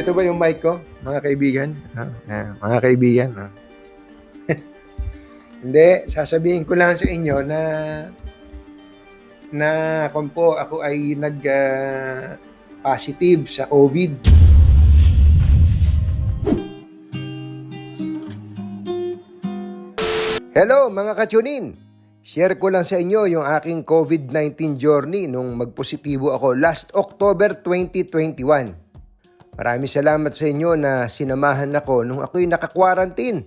Ito ba yung mic ko, mga kaibigan? Ha? Ah, mga kaibigan. ha? Hindi, sasabihin ko lang sa inyo na na kung po ako ay nag ah, positive sa COVID. Hello mga kachunin! Share ko lang sa inyo yung aking COVID-19 journey nung magpositibo ako last October 2021. Maraming salamat sa inyo na sinamahan ako nung ako'y naka-quarantine.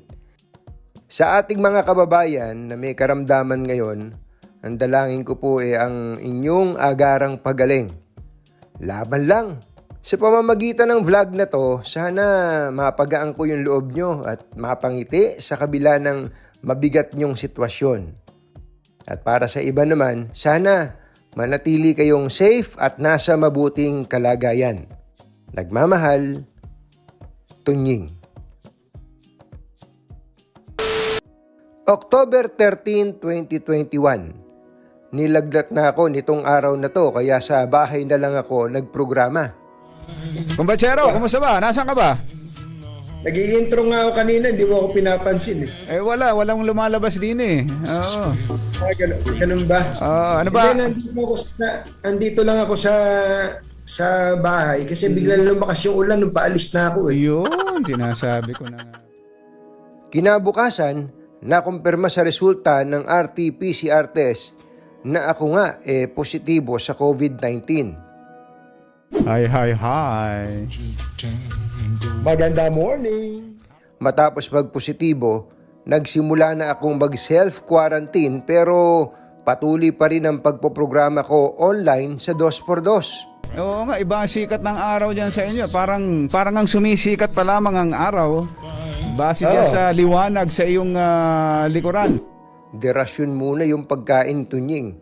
Sa ating mga kababayan na may karamdaman ngayon, ang dalangin ko po ay ang inyong agarang pagaling. Laban lang. Sa pamamagitan ng vlog na to, sana mapagaan ko yung loob nyo at mapangiti sa kabila ng mabigat nyong sitwasyon. At para sa iba naman, sana manatili kayong safe at nasa mabuting kalagayan. Nagmamahal, Tunying. October 13, 2021. Nilagdat na ako nitong araw na to kaya sa bahay na lang ako nagprograma. Kumbachero, kumusta ba? Nasaan ka ba? Nag-i-intro nga ako kanina, hindi mo ako pinapansin eh. Eh wala, walang lumalabas din eh. Oo. Ah, ganun, ganun ba? Ah, ano ba? Hindi, nandito, ako sa, andito lang ako sa sa bahay kasi bigla na lumakas yung ulan nung paalis na ako eh. Yun, sinasabi ko na nga. Kinabukasan, nakumpirma sa resulta ng RT-PCR test na ako nga eh positibo sa COVID-19. Hi, hi, hi. Maganda morning! Matapos magpositibo, nagsimula na akong mag-self-quarantine pero patuloy pa rin ang pagpoprograma ko online sa 2x2. Oo nga, iba ang sikat ng araw dyan sa inyo. Parang, parang ang sumisikat pa lamang ang araw. Base Oo. sa liwanag sa iyong ah, likuran. Derasyon muna yung pagkain tunying.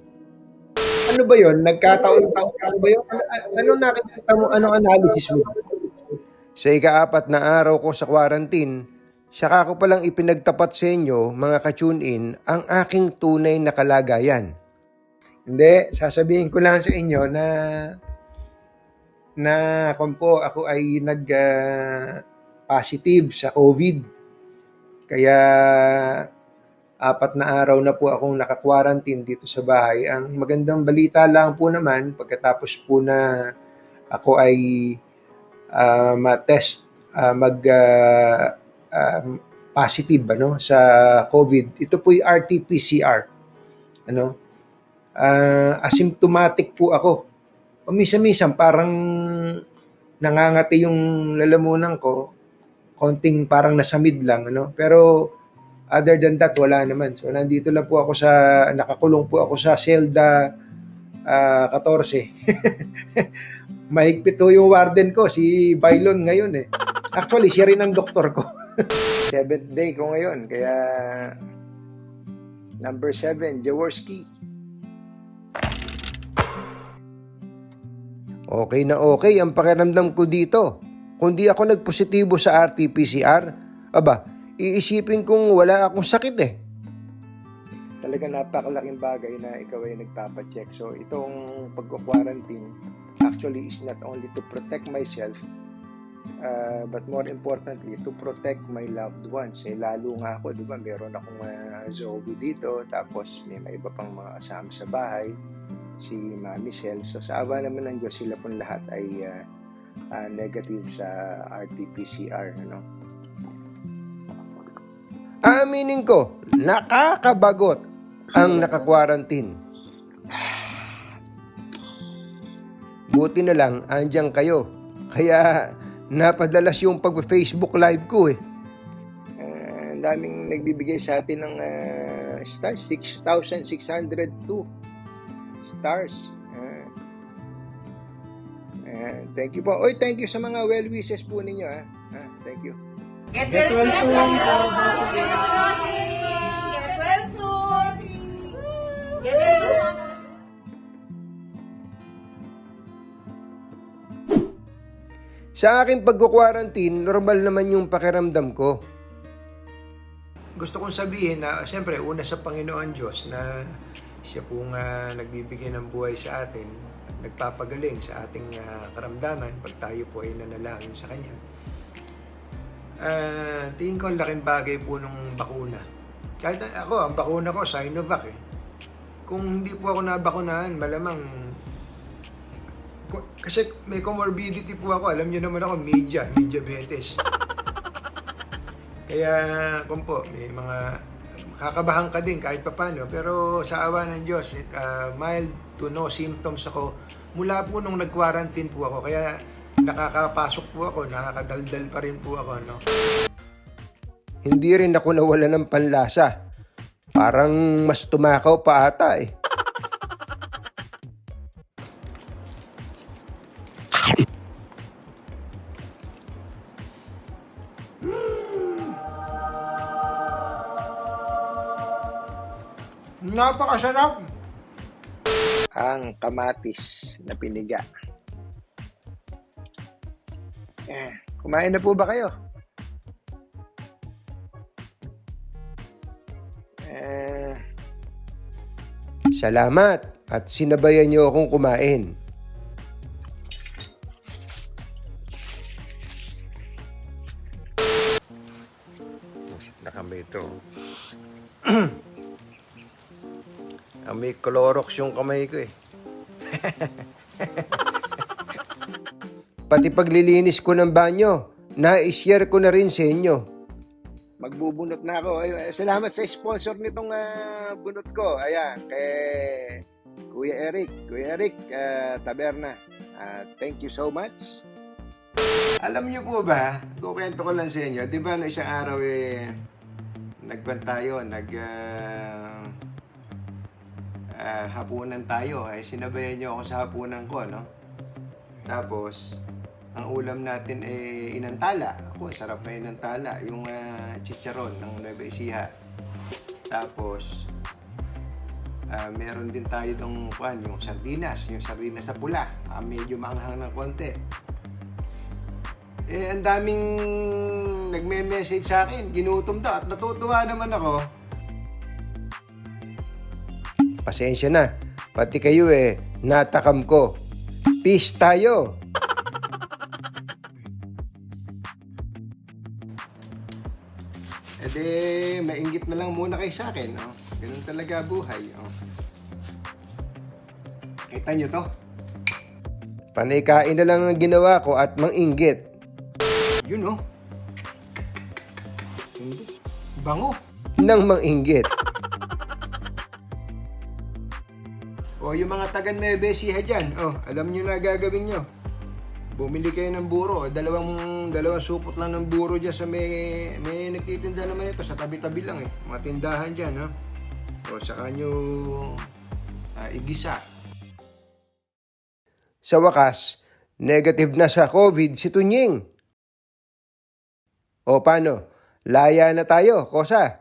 Ano ba yon? Nagkataon-taon ano ba yun? Ano, ano nakikita mo? Anong analysis mo? Sa ikaapat na araw ko sa quarantine, saka ko palang ipinagtapat sa inyo, mga ka-tune-in, ang aking tunay na kalagayan. Hindi, sasabihin ko lang sa inyo na na kung po ako ay nag ah, positive sa COVID. Kaya apat na araw na po akong naka-quarantine dito sa bahay. Ang magandang balita lang po naman, pagkatapos po na ako ay ah, ma-test, ah, mag ah, ah, positive ano, sa COVID, ito po yung RT-PCR. Ano? Ah, asymptomatic po ako. Pamisa-misang parang nangangati yung lalamunan ko, konting parang nasa mid lang, ano? Pero other than that, wala naman. So, nandito lang po ako sa, nakakulong po ako sa Zelda ah, 14. Mahigpit po yung warden ko, si Bailon ngayon eh. Actually, siya rin ang doktor ko. Seventh day ko ngayon, kaya number seven, Jaworski. Okay na okay ang pakiramdam ko dito. Kung di ako nagpositibo sa RT-PCR, aba, iisipin kong wala akong sakit eh. Talaga napakalaking bagay na ikaw ay nagpapacheck. So itong pagko-quarantine actually is not only to protect myself, uh, but more importantly, to protect my loved ones. Eh, lalo nga ako, di ba, meron akong uh, Zoe dito, tapos may, may iba pang mga kasama sa bahay si Mami Sel. So sa awa naman ng Diyos, sila pong lahat ay ah, ah, negative sa RT-PCR. Ano? Aaminin ko, nakakabagot ang naka-quarantine. Buti na lang, andyan kayo. Kaya napadalas yung pag-Facebook live ko eh. ang daming nagbibigay sa atin ng ah, stars, 6,602 stars. Ah. Ah, thank you po. Oy, thank you sa mga well wishes po ninyo. Ah. Ah, thank you. Get well soon. Get well soon. Sa aking pagko-quarantine, normal naman yung pakiramdam ko. Gusto kong sabihin na, siyempre, una sa Panginoon Diyos na siya po nga nagbibigay ng buhay sa atin at nagpapagaling sa ating ah, karamdaman pag tayo po ay nanalangin sa Kanya. Ah, tingin ko ang laking bagay po nung bakuna. Kahit ako, ang bakuna ko, Sinovac eh. Kung hindi po ako nabakunahan, malamang kasi may comorbidity po ako. Alam niyo naman ako, media, media diabetes. Kaya, kung po, may mga kakabahan ka din kahit papano. Pero sa awa ng Diyos, ah, mild to no symptoms ako. Mula po nung nag-quarantine po ako. Kaya nakakapasok po ako, nakakadaldal pa rin po ako. No? Hindi rin ako nawala ng panlasa. Parang mas tumakaw pa ata eh. Napakasarap! Ang kamatis na piniga. Eh, kumain na po ba kayo? Eh, salamat at sinabayan niyo akong kumain. na kami ito. Ah, may Clorox yung kamay ko eh. Pati paglilinis ko ng banyo, na-share ko na rin sa inyo. Magbubunot na ako. Ay, salamat sa sponsor nitong ah, bunot ko. Ayan, kay Kuya Eric. Kuya Eric ah, Taberna. Ah, thank you so much. Alam niyo po ba, kukwento ko lang sa inyo, di ba no isang araw eh, nagban tayo, nag ah, hapunan tayo. Ay, sinabayan niyo ako sa hapunan ko, no? Tapos, ang ulam natin ay inantala. Ako, sarap na inantala. Yung ah, chicharon ng Nueva Ecija. Tapos, ah, meron din tayo ng kuan, yung sardinas. Yung sardinas na pula. Ah, medyo maanghang ng konti. Eh, ang daming nagme-message sa akin. Ginutom daw. At natutuwa naman ako. Pasensya na, pati kayo eh, natakam ko. Peace tayo! E di, mainggit na lang muna kayo sa akin. Oh. Ganun talaga buhay. Oh. Kita nyo to? Panay-kain na lang ang ginawa ko at manginggit. Yun oh. Bango. Nang manginggit. O yung mga taga Nueva Ecija dyan, oh, alam nyo na gagawin nyo. Bumili kayo ng buro. Dalawang, dalawang supot lang ng buro dyan sa may, may nagtitinda naman ito. Sa tabi-tabi lang eh. Mga tindahan dyan, ha. O saka nyo ah, igisa. Sa wakas, negative na sa COVID si Tunying. O paano? Laya na tayo, Kosa.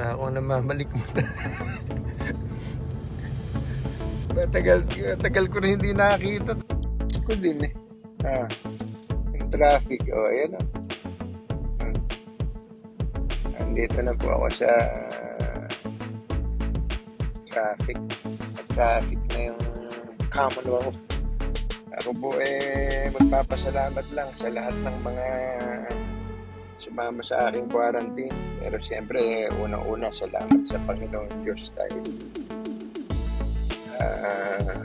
Para ako namamalikmata. Matagal, tagal ko na hindi nakakita. Ko din eh. Ah, yung traffic. Oh, ayan oh. Hmm. Andito na po ako sa traffic. Traffic na yung Commonwealth. Ako po eh magpapasalamat lang sa lahat ng mga sumama sa aking quarantine. Pero siyempre, unang-una, salamat sa Panginoon Diyos dahil ah,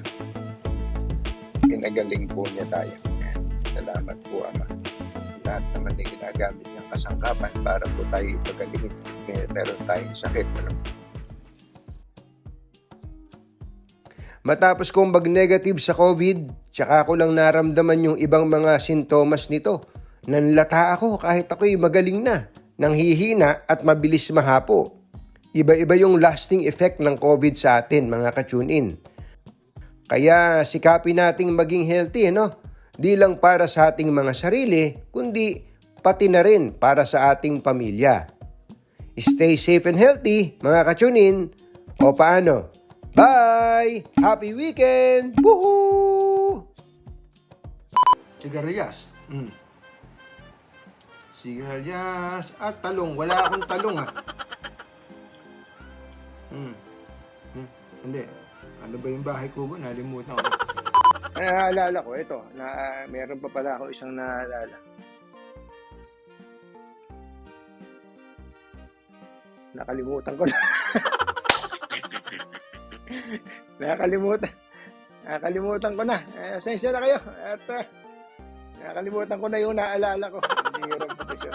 pinagaling po niya tayo. Salamat po, Ama. Lahat naman ay ginagamit niyang kasangkapan para po tayo ipagalingin. Meron tayong sakit. Ano? Matapos kong mag-negative sa COVID, tsaka ko lang naramdaman yung ibang mga sintomas nito. Nanlata ako kahit ako'y magaling na, nanghihina at mabilis mahapo. Iba-iba yung lasting effect ng COVID sa atin, mga ka-tune-in. Kaya sikapin nating maging healthy, no? Di lang para sa ating mga sarili, kundi pati na rin para sa ating pamilya. Stay safe and healthy, mga ka-tune-in. O paano? Bye! Happy weekend! Woohoo! Sigarilyas. Mm. Sigarilyas. At talong. Wala akong talong ah. Hmm. Hmm. Hindi. Ano ba yung bahay kubo? Nalimutan ko. Ay, naalala ko. Ito. Na, meron pa pala ako isang naalala. Nakalimutan ko na. Nakakalimutan. Nakakalimutan ko na. Eh, sensya na kayo. At uh, nakakalimutan ko na yung naalala ko. Hindi hirap pati siya.